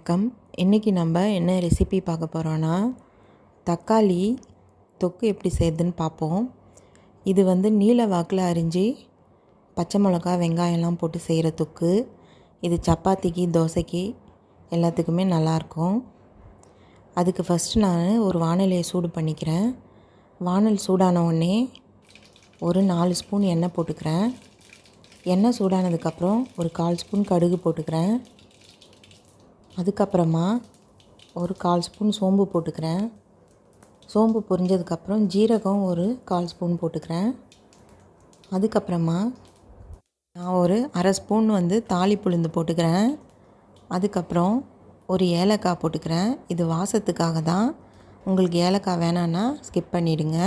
வணக்கம். இன்றைக்கி நம்ம என்ன ரெசிபி பார்க்க போகிறோன்னா தக்காளி தொக்கு எப்படி செய்யுதுன்னு பார்ப்போம். இது வந்து நீல வாக்கில் அரிஞ்சு பச்சை மிளகா வெங்காயம்லாம் போட்டு செய்கிற தொக்கு. இது சப்பாத்திக்கு தோசைக்கு எல்லாத்துக்குமே நல்லாயிருக்கும் அதுக்கு ஃபஸ்ட்டு நான் ஒரு வானலியை சூடு பண்ணிக்கிறேன். வானல் சூடான உடனே ஒரு நாலு ஸ்பூன் எண்ணெய் போட்டுக்கிறேன். எண்ணெய் சூடானதுக்கப்புறம் ஒரு கால் ஸ்பூன் கடுகு போட்டுக்கிறேன். அதுக்கப்புறமா ஒரு கால் ஸ்பூன் சோம்பு போட்டுக்கிறேன். சோம்பு பொரிஞ்சதுக்கப்புறம் ஜீரகம் ஒரு கால் ஸ்பூன் போட்டுக்கிறேன். அதுக்கப்புறமா நான் ஒரு அரை ஸ்பூன் வந்து தாளிப்புளுந்து போட்டுக்கிறேன். அதுக்கப்புறம் ஒரு ஏலக்காய் போட்டுக்கிறேன். இது வாசத்துக்காக தான். உங்களுக்கு ஏலக்காய் வேணான்னா ஸ்கிப் பண்ணிவிடுங்க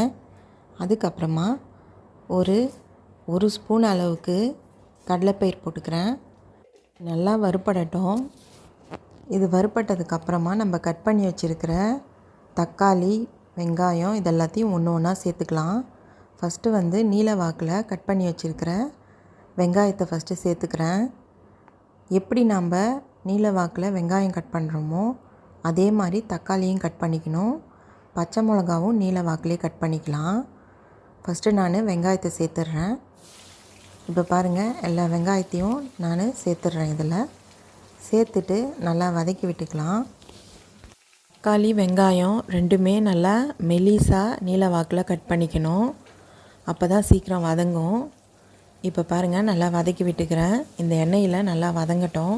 அதுக்கப்புறமா ஒரு ஒரு ஸ்பூன் அளவுக்கு கடலைப்பயிர் போட்டுக்கிறேன். நல்லா வறுப்படட்டும். இது வறுப்பட்டதுக்கப்புறமா நம்ம கட் பண்ணி வச்சுருக்கிற தக்காளி வெங்காயம் இதெல்லாத்தையும் ஒன்று ஒன்றா சேர்த்துக்கலாம். ஃபஸ்ட்டு வந்து நீல வாக்கில் கட் பண்ணி வச்சுருக்கிற வெங்காயத்தை ஃபஸ்ட்டு சேர்த்துக்கிறேன். எப்படி நம்ம நீல வாக்கில் வெங்காயம் கட் பண்ணுறோமோ அதே மாதிரி தக்காளியும் கட் பண்ணிக்கணும். பச்சை மிளகாவும் நீல வாக்கிலே கட் பண்ணிக்கலாம். ஃபஸ்ட்டு நான் வெங்காயத்தை சேர்த்துட்றேன் இப்போ பாருங்கள் எல்லா வெங்காயத்தையும் நான் சேர்த்துட்றேன் இதில். சேர்த்துட்டு நல்லா வதக்கி விட்டுக்கலாம். தக்காளி வெங்காயம் ரெண்டுமே நல்லா மெலிசாக நீல வாக்கில் கட் பண்ணிக்கணும். அப்போ தான் சீக்கிரம் வதங்கும். இப்போ பாருங்கள் நல்லா வதக்கி விட்டுக்கிறேன். இந்த எண்ணெயில் நல்லா வதங்கட்டும்.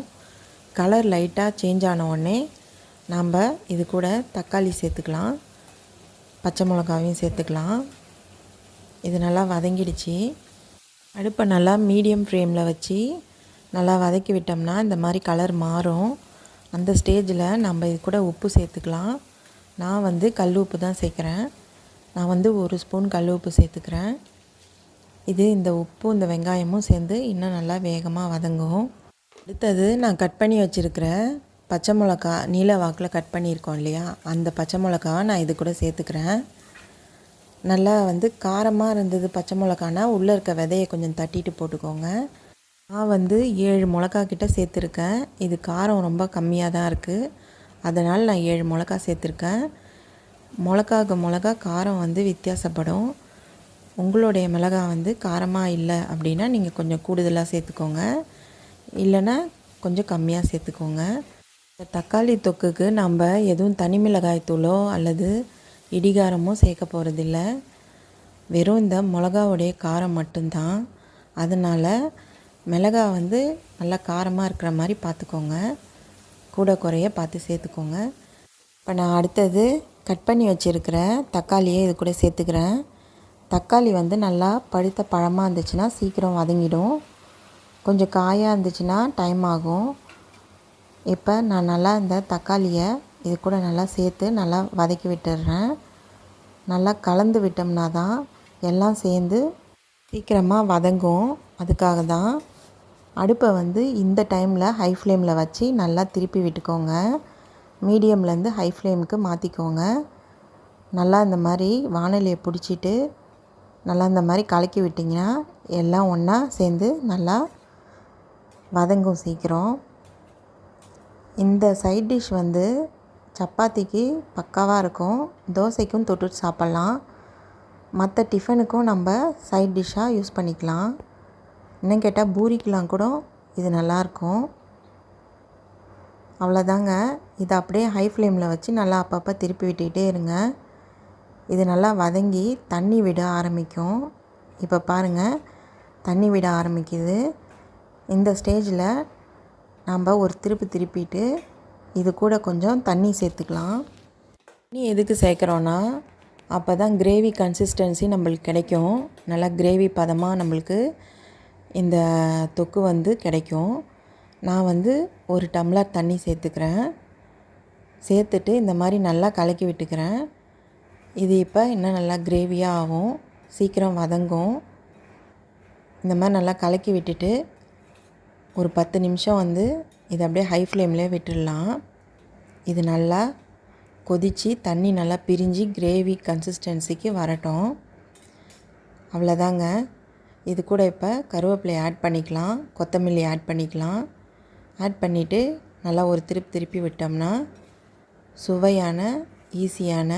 கலர் லைட்டாக சேஞ்ச் ஆன உடனே நாம் இது கூட தக்காளி சேர்த்துக்கலாம். பச்சை மிளகாவையும் சேர்த்துக்கலாம். இது நல்லா வதங்கிடுச்சு. அடுப்பை நல்லா மீடியம் ஃப்ளேமில் வச்சு நல்லா வதக்கி விட்டோம்னா இந்த மாதிரி கலர் மாறும். அந்த ஸ்டேஜில் நம்ம இது கூட உப்பு சேர்த்துக்கலாம். நான் வந்து கல் உப்பு தான் சேர்க்குறேன். நான் வந்து ஒரு ஸ்பூன் கல் உப்பு சேர்த்துக்கிறேன். இது இந்த உப்பு இந்த வெங்காயமும் சேர்ந்து இன்னும் நல்லா வேகமாக வதங்கும். அடுத்தது நான் கட் பண்ணி வச்சுருக்கிற பச்சை மிளகா நீல வாக்கில் கட் பண்ணியிருக்கோம் இல்லையா? அந்த பச்சை மிளகா நான் இது கூட சேர்த்துக்கிறேன். நல்லா வந்து காரமாக இருந்தது பச்சை மிளகானா உள்ளே இருக்க விதையை கொஞ்சம் தட்டிட்டு போட்டுக்கோங்க. நான் வந்து ஏழு மிளகா கிட்ட சேர்த்துருக்கேன். இது காரம் ரொம்ப கம்மியாக தான் இருக்குது அதனால் நான் ஏழு மிளகா சேர்த்துருக்கேன். மிளகாக்கு மிளகா காரம் வந்து வித்தியாசப்படும். உங்களுடைய மிளகா வந்து காரமாக இல்லை அப்படின்னா நீங்கள் கொஞ்சம் கூடுதலாக சேர்த்துக்கோங்க. இல்லைன்னா கொஞ்சம் கம்மியாக சேர்த்துக்கோங்க. இந்த தக்காளி தொக்குக்கு நம்ம எதுவும் தனி மிளகாய் தூளோ அல்லது இடிகாரமோ சேர்க்க போகிறதில்ல வெறும் இந்த மிளகாவுடைய காரம் மட்டும்தான். அதனால் மிளகா வந்து நல்லா காரமாக இருக்கிற மாதிரி பார்த்துக்கோங்க. கூட குறைய பார்த்து சேர்த்துக்கோங்க. இப்போ நான் அடுத்தது கட் பண்ணி வச்சுருக்கிற தக்காளியை இது கூட சேர்த்துக்கிறேன். தக்காளி வந்து நல்லா பழுத்த பழமாக இருந்துச்சுன்னா சீக்கிரம் வதங்கிடும். கொஞ்சம் காயாக இருந்துச்சுன்னா டைம் ஆகும். இப்போ நான் நல்லா இந்த தக்காளியை இது கூட நல்லா சேர்த்து நல்லா வதக்கி விட்டுடுறேன். நல்லா கலந்து விட்டோம்னா தான் எல்லாம் சேர்ந்து சீக்கிரமாக வதங்கும். அதுக்காக தான் அடுப்பை வந்து இந்த டைமில் ஹை ஃப்ளேமில் வச்சு நல்லா திருப்பி விட்டுக்கோங்க. மீடியம்லேருந்து ஹை ஃப்ளேமுக்கு மாற்றிக்கோங்க நல்லா இந்த மாதிரி வானொலியை பிடிச்சிட்டு நல்லா இந்த மாதிரி கலக்கி விட்டிங்கன்னா எல்லாம் ஒன்றா சேர்ந்து நல்லா வதங்கும் சீக்கிரம். இந்த சைட் டிஷ் வந்து சப்பாத்திக்கு பக்காவாக இருக்கும். தோசைக்கும் தொட்டு சாப்பிட்லாம். மற்ற டிஃபனுக்கும் நம்ம சைட் டிஷ்ஷாக யூஸ் பண்ணிக்கலாம். இன்னும் கேட்டால் பூரிக்கெலாம் கூட இது நல்லாயிருக்கும். அவ்வளோதாங்க. இதை அப்படியே ஹை ஃப்ளேமில் வச்சு நல்லா அப்பப்போ திருப்பி விட்டுக்கிட்டே இருங்க. இது நல்லா வதங்கி தண்ணி விட ஆரம்பிக்கும். இப்போ பாருங்கள் தண்ணி விட ஆரம்பிக்குது. இந்த ஸ்டேஜில் நம்ம ஒரு திருப்பி திருப்பிட்டு இது கூட கொஞ்சம் தண்ணி சேர்த்துக்கலாம். தண்ணி எதுக்கு சேர்க்குறோன்னா அப்போ தான் கிரேவி கன்சிஸ்டன்சி நம்மளுக்கு கிடைக்கும். நல்லா கிரேவி பதமாக நம்மளுக்கு இந்த தொக்கு வந்து கிடைக்கும். நான் வந்து ஒரு டம்ளர் தண்ணி சேர்த்துக்கிறேன். சேர்த்துட்டு இந்த மாதிரி நல்லா கலக்கி விட்டுக்கிறேன். இது இப்போ இன்னும் நல்லா கிரேவியாக ஆகும். சீக்கிரம் வதங்கும். இந்த மாதிரி நல்லா கலக்கி விட்டுட்டு ஒரு பத்து நிமிஷம் வந்து இதை அப்படியே ஹை ஃப்ளேம்லேயே விட்டுடலாம். இது நல்லா கொதித்து தண்ணி நல்லா பிரிஞ்சு கிரேவி கன்சிஸ்டன்சிக்கு வரட்டும். அவ்வளோதாங்க இது கூட இப்போ கருவேப்பிலை ஆட் பண்ணிக்கலாம் கொத்தமல்லி ஆட் பண்ணிக்கலாம். ஆட் பண்ணிவிட்டு நல்லா ஒரு திருப்பி திருப்பி விட்டோம்னா சுவையான ஈஸியான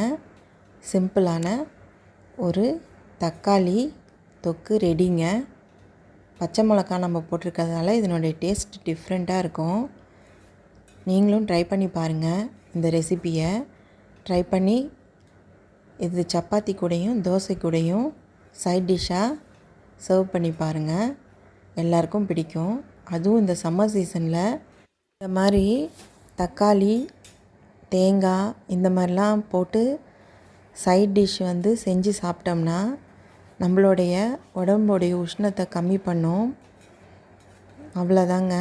சிம்பிளான ஒரு தக்காளி தொக்கு ரெடிங்க பச்சை மிளகா நம்ம போட்டிருக்கிறதுனால இதனுடைய டேஸ்ட் டிஃப்ரெண்ட்டாக இருக்கும். நீங்களும் ட்ரை பண்ணி பாருங்கள் இந்த ரெசிப்பியை ட்ரை பண்ணி இது சப்பாத்தி கூடையும் தோசை கூடையும் சைட் டிஷ்ஷாக சர்வ் பண்ணி பாருங்கள் எல்லாருக்கும் பிடிக்கும். அதுவும் இந்த சம்மர் சீசனில் இந்த மாதிரி தக்காளி தேங்காய் இந்த மாதிரிலாம் போட்டு சைட் டிஷ் வந்து செஞ்சு சாப்பிட்டோம்னா நம்மளுடைய உடம்புடைய உஷ்ணத்தை கம்மி பண்ணும். அவ்வளோதாங்க.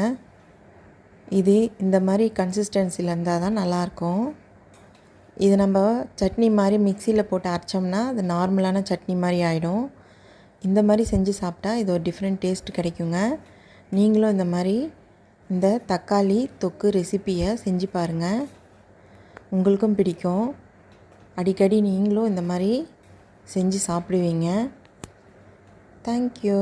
இது இந்த மாதிரி கன்சிஸ்டன்சியில் இருந்தால் தான் நல்லாயிருக்கும். இது நம்ம சட்னி மாதிரி மிக்சியில் போட்டு அரைச்சோம்னா அது நார்மலான சட்னி மாதிரி ஆகிடும் இந்த மாதிரி செஞ்சு சாப்பிட்டா இது ஒரு டிஃப்ரெண்ட் டேஸ்ட் கிடைக்குங்க. நீங்களும் இந்த மாதிரி இந்த தக்காளி தொக்கு ரெசிப்பியை செஞ்சு பாருங்கள் உங்களுக்கும் பிடிக்கும். அடிக்கடி நீங்களும் இந்த மாதிரி செஞ்சு சாப்பிடுவீங்க. தேங்க்யூ